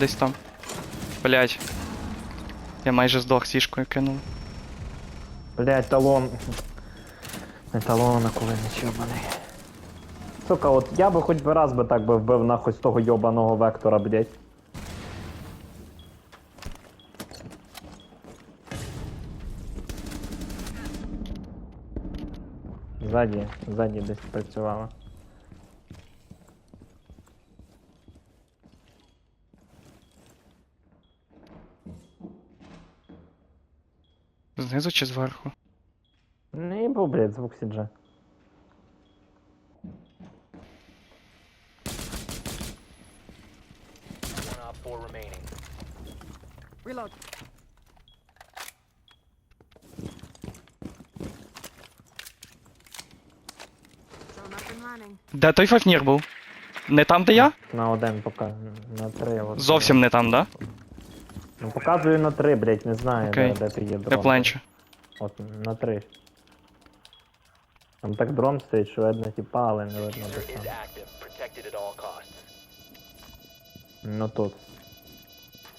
десь там. Блять. Я майже здох сішкою кинув. Блять, талон. Не талон, а коли не чобаний. Сука, от я би хоч би раз би так би вбив нахуй з того йобаного вектора, блять. Ззаді, ззаді десь працювала. Знизу чи зверху? Не був, блять, звук. Reload. Running. Де той фафнір був? Не там, де я? На один пока. На три. От, Зовсім не там, да? Ну показую на три, блять, не знаю, Окей. де, де ти є Я дрон. пленчу. От на три. Там так дрон стоїть, що видно типа, але не видно де Is там. active. Protected at all costs. Ну тут.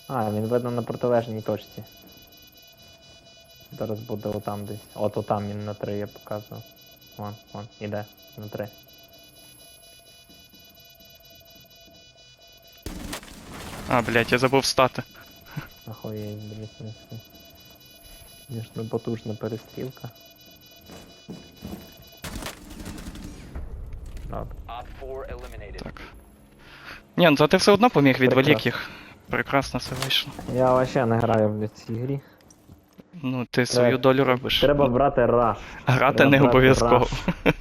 А, він видно на протилежній точці. Зараз буде отам десь. От отам він на три я показував. Вон, вон, іде. На три. А, блять, я забув встати. Охуєть, це. Звісно, потужна перестрілка. Так. Ні, ну то ти все одно поміг відволік Прекрасно. їх. Прекрасно все вийшло. Я вообще не граю в цій грі. Ну, ти свою долю робиш. Треба брати раш. Грати треба не брати обов'язково. раш.